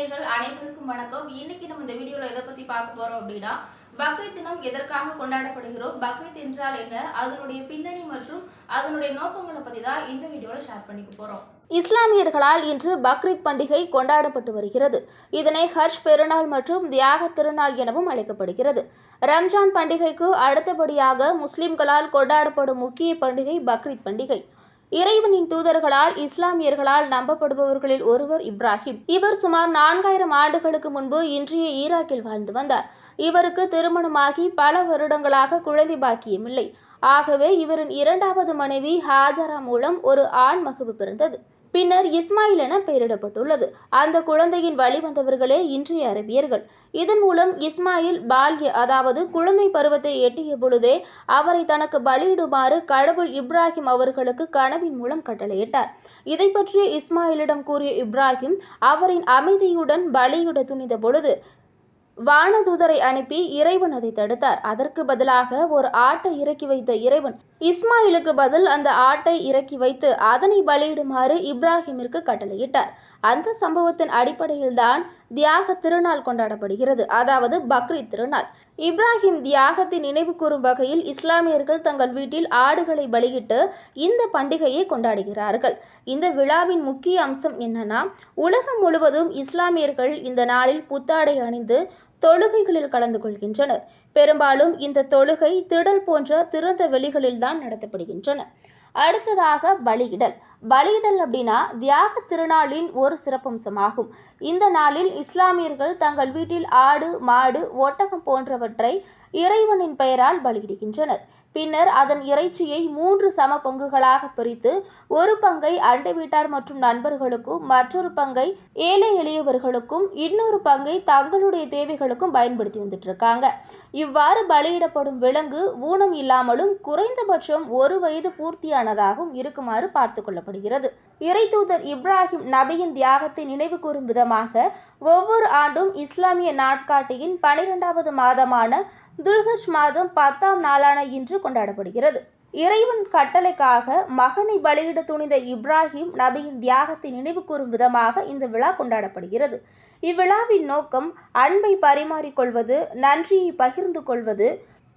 நேயர்கள் அனைவருக்கும் வணக்கம். இன்னைக்கு நம்ம இந்த வீடியோல எதை பத்தி பார்க்க போறோம் அப்படின்னா பக்ரீத் தினம் எதற்காக கொண்டாடப்படுகிறோம் பக்ரீத் என்றால் என்ன அதனுடைய பின்னணி மற்றும் அதனுடைய நோக்கங்களை பத்தி தான் இந்த வீடியோல ஷேர் பண்ணிக்க போறோம். இஸ்லாமியர்களால் இன்று பக்ரீத் பண்டிகை கொண்டாடப்பட்டு வருகிறது. இதனை ஹர்ஷ் பெருநாள் மற்றும் தியாக திருநாள் எனவும் அழைக்கப்படுகிறது. ரம்ஜான் பண்டிகைக்கு அடுத்தபடியாக முஸ்லிம்களால் கொண்டாடப்படும் முக்கிய பண்டிகை பக்ரீத் பண்டிகை. இறைவனின் தூதர்களால் இஸ்லாமியர்களால் நம்பப்படுபவர்களில் ஒருவர் இப்ராஹிம். இவர் சுமார் நான்காயிரம் ஆண்டுகளுக்கு முன்பு இன்றைய ஈராக்கில் வாழ்ந்து வந்தார். இவருக்கு திருமணமாகி பல வருடங்களாக குழந்தை பாக்கியமில்லை ஆகவே இவரின் இரண்டாவது மனைவி ஹாஜரா மூலம் ஒரு ஆண் மகவு பிறந்தது. பின்னர் இஸ்மாயில் என பெயரிடப்பட்டுள்ளது. அந்த குழந்தையின் வழிவந்தவர்களே இன்றைய அரபியர்கள். இதன் மூலம் இஸ்மாயில் பால்ய அதாவது குழந்தை பருவத்தை எட்டிய பொழுதே அவரை தனக்கு பலியிடுமாறு கடவுள் இப்ராஹிம் அவர்களுக்கு கனவின் மூலம் கட்டளையிட்டார். இதை பற்றி இஸ்மாயிலிடம் கூறிய இப்ராஹிம் அவரின் அமைதியுடன் பலியிட துணிந்த பொழுது வானதூதரை அனுப்பி இறைவன் அதை தடுத்தார். அதற்கு பதிலாக ஒரு ஆட்டை இறக்கி வைத்த இறைவன் இஸ்மாயிலுக்கு பதில் அந்த ஆட்டை இறக்கி வைத்து அதனை பலியிடுமாறு இப்ராஹிமிற்கு கட்டளையிட்டார். அந்த சம்பவத்தின் அடிப்படையில்தான் தியாக திருநாள் கொண்டாடப்படுகிறது. அதாவது பக்ரீத் திருநாள். இப்ராஹிம் தியாகத்தை நினைவு கூறும் வகையில் இஸ்லாமியர்கள் தங்கள் வீட்டில் ஆடுகளை பலியிட்டு இந்த பண்டிகையை கொண்டாடுகிறார்கள். இந்த விழாவின் முக்கிய அம்சம் என்னன்னா உலகம் முழுவதும் இஸ்லாமியர்கள் இந்த நாளில் புத்தாடை அணிந்து தொழுகைகளில் கலந்து கொள்கின்றனர். பெரும்பாலும் இந்த தொழுகை திடல் போன்ற திறந்த வெளிகளில்தான் நடத்தப்படுகின்றன. அடுத்ததாக பலியிடல். பலியிடல் அப்படின்னா தியாக திருநாளின் ஒரு சிறப்பம்சமாகும். இந்த நாளில் இஸ்லாமியர்கள் தங்கள் வீட்டில் ஆடு மாடு ஒட்டகம் போன்றவற்றை இறைவனின் பெயரால் பலியிடுகின்றனர். பின்னர் அதன் இறைச்சியை மூன்று சம பங்குகளாக பிரித்து ஒரு பங்கை அண்டை வீட்டார் மற்றும் நண்பர்களுக்கும் மற்றொரு பங்கை ஏழை எளியவர்களுக்கும் இன்னொரு பங்கை தங்களுடைய தேவைகள் தேவைகளுக்கும் பயன்படுத்தி வந்துட்டு இருக்காங்க இவ்வாறு பலியிடப்படும் விலங்கு ஊனம் இல்லாமலும் குறைந்தபட்சம் ஒரு வயது பூர்த்தியானதாகவும் இருக்குமாறு பார்த்து கொள்ளப்படுகிறது. இறைத்தூதர் இப்ராஹிம் நபியின் தியாகத்தை நினைவு கூறும் விதமாக ஒவ்வொரு ஆண்டும் இஸ்லாமிய நாட்காட்டியின் பனிரெண்டாவது மாதமான துல்ஹஜ் மாதம் பத்தாம் நாளான இன்று கொண்டாடப்படுகிறது. இறைவன் கட்டளைக்காக மகனை பலியிட துணிந்த இப்ராஹிம் நபியின் தியாகத்தை நினைவு கூறும் விதமாக இந்த விழா கொண்டாடப்படுகிறது. இவ்விழாவின் நோக்கம் அன்பை பரிமாறிக்கொள்வது நன்றியை பகிர்ந்து கொள்வது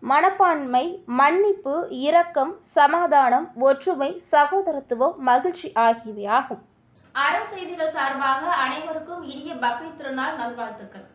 மனப்பான்மை மன்னிப்பு இரக்கம் சமாதானம் ஒற்றுமை சகோதரத்துவம் மகிழ்ச்சி ஆகியவை ஆகும். அறம் செய்திகள் சார்பாக அனைவருக்கும் இனிய பக்ரீத் திருநாள் நல்வாழ்த்துக்கள்.